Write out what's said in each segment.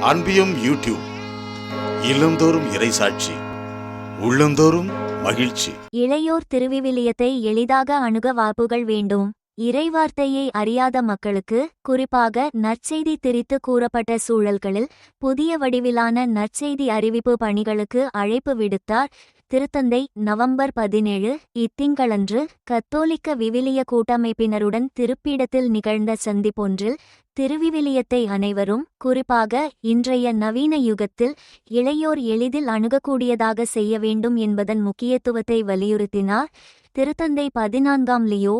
அன்பியும் YouTube இல்லந்தோறும் இறைசாட்சி உள்ளந்தோறும் மகிழ்ச்சி. இளையோர் திருவிவிலியத்தை எளிதாக அணுக வாய்ப்புகள் வேண்டும். இறைவார்த்தையை அறியாத மக்களுக்கு குறிப்பாக நற்செய்தி திரித்து கூறப்பட்ட சூழல்களில் புதிய வடிவிலான நற்செய்தி அறிவிப்பு பணிகளுக்கு அழைப்பு விடுத்தார் திருத்தந்தை நவம்பர் பதினேழு இத்திங்களன்று கத்தோலிக்க விவிலிய கூட்டமைப்பினருடன் திருப்பீடத்தில் நிகழ்ந்த சந்திப்பொன்றில் திருவிவிலியத்தை அனைவரும் குறிப்பாக இன்றைய நவீன யுகத்தில் இளையோர் எளிதில் அணுகக்கூடியதாக செய்ய வேண்டும் என்பதன் முக்கியத்துவத்தை வலியுறுத்தினார். திருத்தந்தை பதினான்காம் லியோ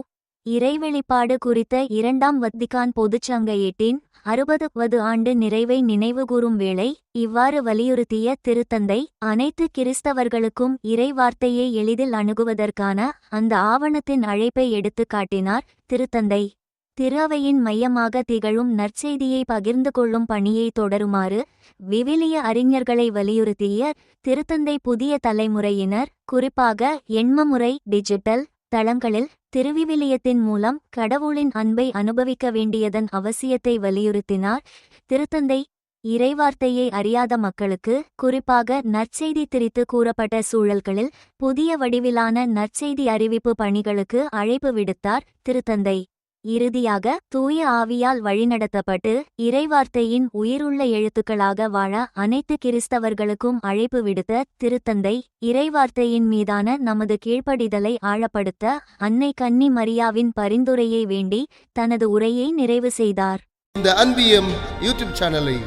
இறைவெளிப்பாடு குறித்த இரண்டாம் வத்திகான் பொதுச்சங்க ஏட்டின் அறுபதுவது ஆண்டு நிறைவை நினைவுகூரும் வேளை இவ்வாறு வலியுறுத்திய திருத்தந்தை அனைத்து கிறிஸ்தவர்களுக்கும் இறைவார்த்தையை எளிதில் அணுகுவதற்கான அந்த ஆவணத்தின் அழைப்பை எடுத்துக் காட்டினார் திருத்தந்தை. திருவையின் மையமாக திகழும் நற்செய்தியை பகிர்ந்து கொள்ளும் பணியை தொடருமாறு விவிலிய அறிஞர்களை வலியுறுத்திய திருத்தந்தை புதிய தலைமுறையினர் குறிப்பாக எண்மமுறை டிஜிட்டல் தளங்களில் திருவிவிலியத்தின் மூலம் கடவுளின் அன்பை அனுபவிக்க வேண்டியதன் அவசியத்தை வலியுறுத்தினார். திருத்தந்தை இறைவார்த்தையை அறியாத மக்களுக்கு குறிப்பாக நற்செய்தி திரித்து கூறப்பட்ட சூழல்களில் புதிய வடிவிலான நற்செய்தி அறிவிப்பு பணிகளுக்கு அழைப்பு விடுத்தார் திருத்தந்தை. இறுதியாக தூய ஆவியால் வழிநடத்தப்பட்டு இறைவார்த்தையின் உயிருள்ள எழுத்துக்களாக வாழ அனைத்து கிறிஸ்தவர்களுக்கும் அழைப்பு விடுத்த திருத்தந்தை இறைவார்த்தையின் மீதான நமது கீழ்ப்படிதலை ஆழப்படுத்த அன்னை கன்னி மரியாவின் பரிந்துரையை வேண்டி தனது உரையை நிறைவு செய்தார். இந்த அன்பியம் யூடியூப் சேனலை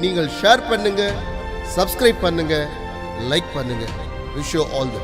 நீங்கள் ஷேர் பண்ணுங்க சப்ஸ்கிரைப் பண்ணுங்க லைக் பண்ணுங்க. Wish all the